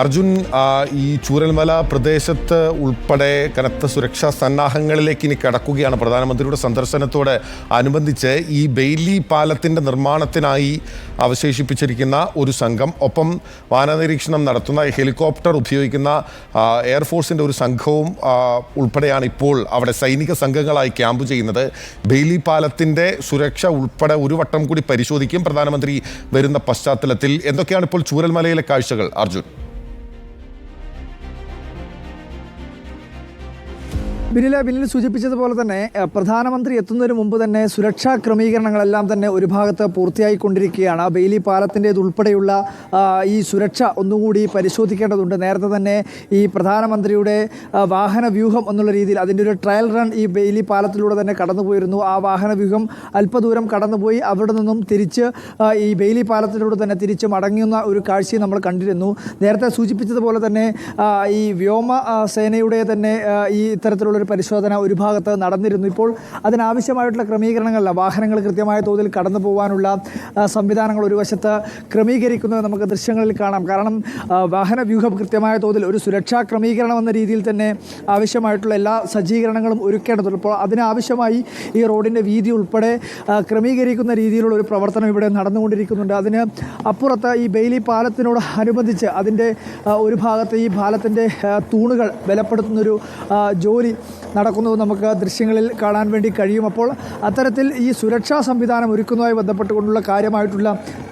അർജുൻ ഈ ചൂരൽമല പ്രദേശത്ത് ഉൾപ്പെടെ കനത്ത സുരക്ഷാ സന്നാഹങ്ങളിലേക്ക് ഇനി കടക്കുകയാണ് പ്രധാനമന്ത്രിയുടെ സന്ദർശനത്തോട് അനുബന്ധിച്ച് ഈ ബെയ്ലി പാലത്തിന്റെ നിർമ്മാണത്തിനായി അവശേഷിപ്പിച്ചിരിക്കുന്ന ഒരു സംഘം ഒപ്പം വാനനിരീക്ഷണം നടത്തുന്ന ഹെലികോപ്റ്റർ ഉപയോഗിക്കുന്ന എയർഫോഴ്സിന്റെ ഒരു സംഘവും ഉൾപ്പെടെയാണ് ഇപ്പോൾ അവിടെ സൈനിക സംഘങ്ങളായി ക്യാമ്പ് ചെയ്യുന്നത്. ബെയ്ലി പാലത്തിന്റെ സുരക്ഷ ഉൾപ്പെടെ ഒരു വട്ടം കൂടി പരിശോധിക്കും പ്രധാനമന്ത്രി വരുന്ന പശ്ചാത്തലത്തിൽ. എന്തൊക്കെയാണ് ഇപ്പോൾ ചൂരൽമലയിലെ കാഴ്ചകൾ അർജുൻ? ബിനില ബിനിൽ സൂചിപ്പിച്ചതുപോലെ തന്നെ പ്രധാനമന്ത്രി എത്തുന്നതിന് മുമ്പ് തന്നെ സുരക്ഷാ ക്രമീകരണങ്ങളെല്ലാം തന്നെ ഒരു ഭാഗത്ത് പൂർത്തിയായിക്കൊണ്ടിരിക്കുകയാണ്. ബെയിലി പാലത്തിന്റേത് ഉൾപ്പെടെയുള്ള ആ, ഈ സുരക്ഷ ഒന്നുകൂടി പരിശോധിക്കേണ്ടതുണ്ട്. നേരത്തെ തന്നെ ഈ പ്രധാനമന്ത്രിയുടെ വാഹന വ്യൂഹം എന്നുള്ള രീതിയിൽ അതിന്റെ ഒരു ട്രയൽ റൺ ഈ ബെയിലി പാലത്തിലൂടെ തന്നെ കടന്നുപോയിരുന്നു. ആ വാഹന വ്യൂഹം അല്പദൂരം കടന്നുപോയി. അവിടെ നിന്നും തിരിച്ച് ഈ ബെയിലി പാലത്തിലൂടെ തന്നെ തിരിച്ച് മടങ്ങുന്ന ഒരു കാഴ്ചയും നമ്മൾ കണ്ടിരുന്നു. നേരത്തെ സൂചിപ്പിച്ചതുപോലെ തന്നെ ഈ വ്യോമ സേനയുടെ തന്നെ ഈ ഇത്തരത്തിലുള്ള ഒരു പരിശോധന ഒരു ഭാഗത്ത് നടന്നിരുന്നു. ഇപ്പോൾ അതിനാവശ്യമായിട്ടുള്ള ക്രമീകരണങ്ങളല്ല. വാഹനങ്ങൾ കൃത്യമായ തോതിൽ കടന്നു പോകാനുള്ള സംവിധാനങ്ങൾ ഒരു വശത്ത് ക്രമീകരിക്കുന്നത് നമുക്ക് ദൃശ്യങ്ങളിൽ കാണാം. കാരണം വാഹന വ്യൂഹം കൃത്യമായ തോതിൽ ഒരു സുരക്ഷാ ക്രമീകരണം എന്ന രീതിയിൽ തന്നെ ആവശ്യമായിട്ടുള്ള എല്ലാ സജ്ജീകരണങ്ങളും ഒരുക്കേണ്ടതുണ്ട്. അപ്പോൾ അതിനാവശ്യമായി ഈ റോഡിന്റെ വീതി ഉൾപ്പെടെ ക്രമീകരിക്കുന്ന രീതിയിലുള്ള ഒരു പ്രവർത്തനം ഇവിടെ നടന്നുകൊണ്ടിരിക്കുന്നുണ്ട്. അതിന് അപ്പുറത്ത് ഈ ബെയിലി പാലത്തിനോട് അനുബന്ധിച്ച് അതിന്റെ ഒരു ഭാഗത്ത് ഈ പാലത്തിന്റെ തൂണുകൾ ബലപ്പെടുത്തുന്നൊരു ജോലി നടക്കുന്നത് നമുക്ക് ദൃശ്യങ്ങളിൽ കാണാൻ വേണ്ടി കഴിയും. അപ്പോൾ അത്തരത്തിൽ ഈ സുരക്ഷാ സംവിധാനം ഒരുക്കുന്നതുമായി ബന്ധപ്പെട്ടുകൊണ്ടുള്ള കാര്യമായിട്ടുള്ള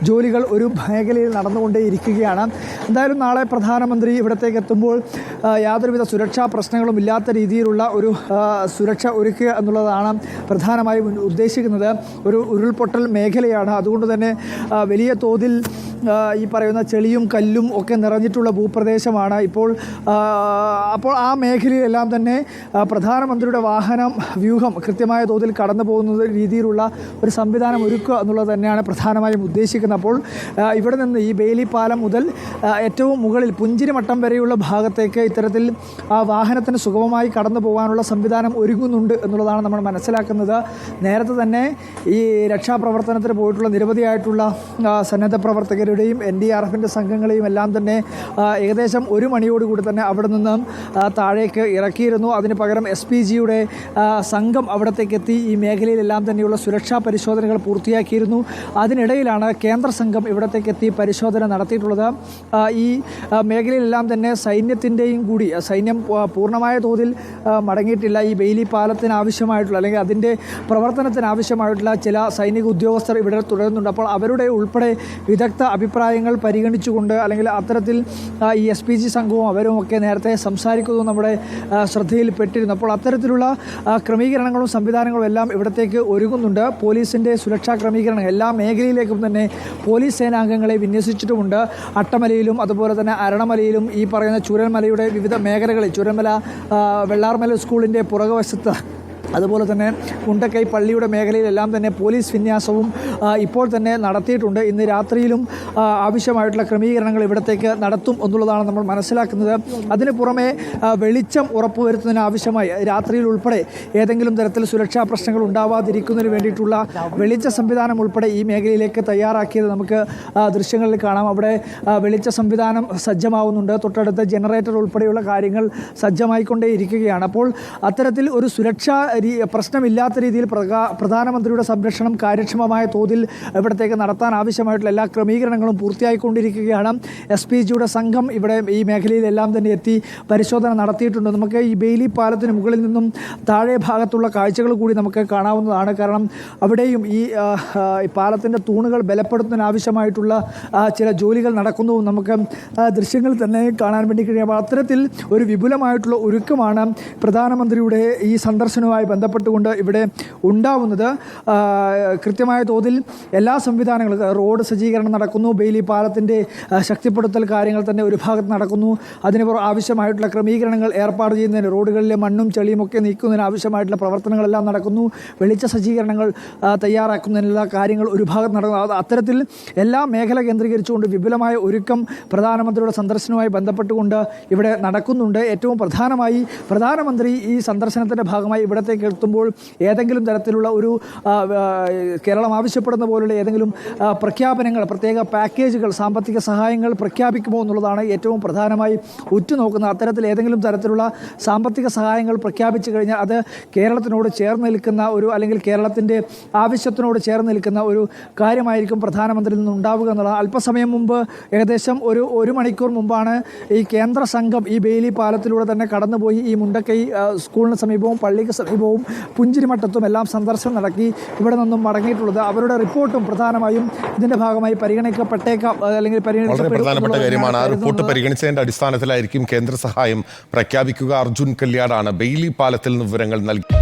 ജോലികൾ ഒരു മേഖലയിൽ നടന്നുകൊണ്ടേയിരിക്കുകയാണ്. എന്തായാലും നാളെ പ്രധാനമന്ത്രി ഇവിടത്തേക്ക് എത്തുമ്പോൾ യാതൊരുവിധ സുരക്ഷാ പ്രശ്നങ്ങളും ഇല്ലാത്ത രീതിയിലുള്ള ഒരു സുരക്ഷ ഒരുക്കുക എന്നുള്ളതാണ് പ്രധാനമായും ഉദ്ദേശിക്കുന്നത്. ഒരു ഉരുൾപൊട്ടൽ മേഖലയാണ്. അതുകൊണ്ട് തന്നെ വലിയ തോതിൽ ഈ പറയുന്ന ചെളിയും കല്ലും ഒക്കെ നിറഞ്ഞിട്ടുള്ള ഭൂപ്രദേശമാണ്. ഇപ്പോൾ അപ്പോൾ ആ മേഖലയിലെല്ലാം തന്നെ പ്രധാനമന്ത്രിയുടെ വാഹനം വ്യൂഹം കൃത്യമായ തോതിൽ കടന്നു പോകുന്ന രീതിയിലുള്ള ഒരു സംവിധാനം ഒരുക്കുക എന്നുള്ളത് തന്നെയാണ് പ്രധാനമായും ഉദ്ദേശിക്കുന്നത്. അപ്പോൾ ഇവിടെ നിന്ന് ഈ ബേലി പാലം മുതൽ ഏറ്റവും മുകളിൽ പുഞ്ചിരിമട്ടം വരെയുള്ള ഭാഗത്തേക്ക് ഇത്തരത്തിൽ ആ വാഹനത്തിന് സുഗമമായി കടന്നു പോകാനുള്ള സംവിധാനം ഒരുങ്ങുന്നുണ്ട് എന്നുള്ളതാണ് നമ്മൾ മനസ്സിലാക്കുന്നത്. നേരത്തെ തന്നെ ഈ രക്ഷാപ്രവർത്തനത്തിന് പോയിട്ടുള്ള നിരവധിയായിട്ടുള്ള സന്നദ്ധ സന്നദ്ധ പ്രവർത്തകരുടെയും എൻ ഡി ആർ എഫിന്റെ സംഘങ്ങളെയും എല്ലാം തന്നെ ഏകദേശം ഒരു മണിയോടുകൂടി തന്നെ അവിടെ നിന്ന് താഴേക്ക് ഇറക്കിയിരുന്നു. അതിന് പകരം എസ് പി ജിയുടെ സംഘം അവിടത്തേക്ക് എത്തി ഈ മേഖലയിലെല്ലാം തന്നെയുള്ള സുരക്ഷാ പരിശോധനകൾ പൂർത്തിയാക്കിയിരുന്നു. അതിനിടയിലാണ് കേന്ദ്ര സംഘം ഇവിടത്തേക്ക് എത്തി പരിശോധന നടത്തിയിട്ടുള്ളത്. ഈ മേഖലയിലെല്ലാം തന്നെ സൈന്യത്തിന്റെയും കൂടി സൈന്യം പൂർണമായ തോതിൽ മടങ്ങിയിട്ടില്ല. ഈ ബെയിലി പാലത്തിന് ആവശ്യമായിട്ടുള്ള അല്ലെങ്കിൽ അതിന്റെ പ്രവർത്തനത്തിന് ആവശ്യമായിട്ടുള്ള ചില സൈനിക ഉദ്യോഗസ്ഥർ ഇവിടെ തുടരുന്നുണ്ട്. അപ്പോൾ അവരുടെ ഉൾപ്പെടെ വിദഗ്ധ അഭിപ്രായങ്ങൾ പരിഗണിച്ചുകൊണ്ട് അല്ലെങ്കിൽ അത്തരത്തിൽ ഈ എസ് പി ജി സംഘവും അവരും ഒക്കെ നേരത്തെ സംസാരിക്കുന്നതും നമ്മുടെ ശ്രദ്ധയിൽപ്പെട്ടിരുന്നു. അപ്പോൾ അത്തരത്തിലുള്ള ക്രമീകരണങ്ങളും സംവിധാനങ്ങളും എല്ലാം ഇവിടത്തേക്ക് ഒരുങ്ങുന്നുണ്ട്. പോലീസിന്റെ സുരക്ഷാ ക്രമീകരണം എല്ലാ മേഖലയിലേക്കും തന്നെ പോലീസ് സേനാംഗങ്ങളെ വിന്യസിച്ചിട്ടുമുണ്ട്. അട്ടമലയിലും അതുപോലെ തന്നെ അരണമലയിലും ഈ പറയുന്ന ചൂരൽമലയുടെ വിവിധ മേഖലകളിൽ ചൂരൽമല വെള്ളാർമല സ്കൂളിന്റെ പുറകുവശത്ത് അതുപോലെ തന്നെ കുണ്ടക്കൈ പള്ളിയുടെ മേഖലയിലെല്ലാം തന്നെ പോലീസ് വിന്യാസവും ഇപ്പോൾ തന്നെ നടത്തിയിട്ടുണ്ട്. ഇന്ന് രാത്രിയിലും ആവശ്യമായിട്ടുള്ള ക്രമീകരണങ്ങൾ ഇവിടത്തേക്ക് നടത്തും എന്നുള്ളതാണ് നമ്മൾ മനസ്സിലാക്കുന്നത്. അതിന് പുറമെ വെളിച്ചം ഉറപ്പുവരുത്തുന്നതിന് ആവശ്യമായി രാത്രിയിൽ ഉൾപ്പെടെ ഏതെങ്കിലും തരത്തിൽ സുരക്ഷാ പ്രശ്നങ്ങൾ ഉണ്ടാവാതിരിക്കുന്നതിന് വേണ്ടിയിട്ടുള്ള വെളിച്ച സംവിധാനം ഉൾപ്പെടെ ഈ മേഖലയിലേക്ക് തയ്യാറാക്കിയത് നമുക്ക് ദൃശ്യങ്ങളിൽ കാണാം. അവിടെ വെളിച്ച സംവിധാനം സജ്ജമാവുന്നുണ്ട്. തൊട്ടടുത്ത ജനറേറ്റർ ഉൾപ്പെടെയുള്ള കാര്യങ്ങൾ സജ്ജമായിക്കൊണ്ടേ ഇരിക്കുകയാണ് അപ്പോൾ അത്തരത്തിൽ ഒരു സുരക്ഷാ പ്രശ്നമില്ലാത്ത രീതിയിൽ പ്രധാനമന്ത്രിയുടെ സംരക്ഷണം കാര്യക്ഷമമായ തോതിൽ ഇവിടത്തേക്ക് നടത്താൻ ആവശ്യമായിട്ടുള്ള എല്ലാ ക്രമീകരണങ്ങളും പൂർത്തിയായിക്കൊണ്ടിരിക്കുകയാണ്. എസ് പി ജിയുടെ സംഘം ഇവിടെ ഈ മേഖലയിലെല്ലാം തന്നെ എത്തി പരിശോധന നടത്തിയിട്ടുണ്ട്. നമുക്ക് ഈ ബെയിലി പാലത്തിന് മുകളിൽ നിന്നും താഴെ ഭാഗത്തുള്ള കാഴ്ചകൾ കൂടി നമുക്ക് കാണാവുന്നതാണ്. കാരണം അവിടെയും ഈ പാലത്തിന്റെ തൂണുകൾ ബലപ്പെടുത്തുന്നതിന് ആവശ്യമായിട്ടുള്ള ചില ജോലികൾ നടക്കുന്നതും നമുക്ക് ദൃശ്യങ്ങൾ തന്നെ കാണാൻ വേണ്ടി കഴിയും. അത്തരത്തിൽ ഒരു വിപുലമായിട്ടുള്ള ഒരുക്കമാണ് പ്രധാനമന്ത്രിയുടെ ഈ സന്ദർശനവുമായി ബന്ധപ്പെട്ടുകൊണ്ട് ഇവിടെ ഉണ്ടാവുന്നത്. കൃത്യമായ തോതിൽ എല്ലാ സംവിധാനങ്ങളും റോഡ് സജ്ജീകരണം നടക്കുന്നു ബെയിലി പാലത്തിന്റെ ശക്തിപ്പെടുത്തൽ കാര്യങ്ങൾ തന്നെ ഒരു ഭാഗത്ത് നടക്കുന്നു. അതിന് ആവശ്യമായിട്ടുള്ള ക്രമീകരണങ്ങൾ ഏർപ്പാട് ചെയ്യുന്നതിന് റോഡുകളിലെ മണ്ണും ചെളിയും ഒക്കെ നീക്കുന്നതിന് ആവശ്യമായിട്ടുള്ള പ്രവർത്തനങ്ങളെല്ലാം നടക്കുന്നു. വെളിച്ച സജ്ജീകരണങ്ങൾ തയ്യാറാക്കുന്നതിനുള്ള കാര്യങ്ങൾ ഒരു ഭാഗത്ത് നടക്കുന്നു. അത് അത്തരത്തിൽ എല്ലാ മേഖല കേന്ദ്രീകരിച്ചുകൊണ്ട് വിപുലമായ ഒരുക്കം പ്രധാനമന്ത്രിയുടെ സന്ദർശനവുമായി ബന്ധപ്പെട്ടുകൊണ്ട് ഇവിടെ നടക്കുന്നുണ്ട്. ഏറ്റവും പ്രധാനമായി പ്രധാനമന്ത്രി ഈ സന്ദർശനത്തിന്റെ ഭാഗമായി ഇവിടത്തേക്ക് കേരളത്തിലേക്ക് എത്തുമ്പോൾ ഏതെങ്കിലും തരത്തിലുള്ള ഒരു കേരളം ആവശ്യപ്പെടുന്ന പോലുള്ള ഏതെങ്കിലും പ്രഖ്യാപനങ്ങൾ പ്രത്യേക പാക്കേജുകൾ സാമ്പത്തിക സഹായങ്ങൾ പ്രഖ്യാപിക്കുമോ എന്നുള്ളതാണ് ഏറ്റവും പ്രധാനമായി ഉറ്റുനോക്കുന്ന അത്തരത്തിൽ ഏതെങ്കിലും തരത്തിലുള്ള സാമ്പത്തിക സഹായങ്ങൾ പ്രഖ്യാപിച്ചു കഴിഞ്ഞാൽ അത് കേരളത്തിനോട് ചേർന്ന് നിൽക്കുന്ന ഒരു അല്ലെങ്കിൽ കേരളത്തിന്റെ ആവശ്യത്തിനോട് ചേർന്ന് നിൽക്കുന്ന ഒരു കാര്യമായിരിക്കും പ്രധാനമന്ത്രിയിൽ നിന്ന് ഉണ്ടാവുക എന്നുള്ളത്. അല്പസമയം മുമ്പ് ഏകദേശം ഒരു ഒരു മണിക്കൂർ മുമ്പാണ് ഈ കേന്ദ്ര സംഘം ഈ ബെയിലി പാലത്തിലൂടെ തന്നെ കടന്നുപോയി. ഈ മുണ്ടക്കൈ സ്കൂളിന് സമീപവും പള്ളിക്ക് സമീപവും പുഞ്ചിരിമട്ടത്തും എല്ലാം സന്ദർശനം നടത്തി ഇവിടെ നിന്നും മടങ്ങിയിട്ടുള്ളത്. അവരുടെ റിപ്പോർട്ടും പ്രധാനമായും ഇതിന്റെ ഭാഗമായി പരിഗണിക്കപ്പെട്ടേക്കാം അല്ലെങ്കിൽ വളരെ പ്രധാനപ്പെട്ട കാര്യമാണ്. ആ റിപ്പോർട്ട് പരിഗണിച്ചതിന്റെ പരിഗണിച്ചതിന്റെ അടിസ്ഥാനത്തിലായിരിക്കും കേന്ദ്ര സഹായം പ്രഖ്യാപിക്കുക. അർജുൻ കല്യാടാണ് ബെയിലി പാലത്തിൽ നിന്ന് വിവരങ്ങൾ നൽകി.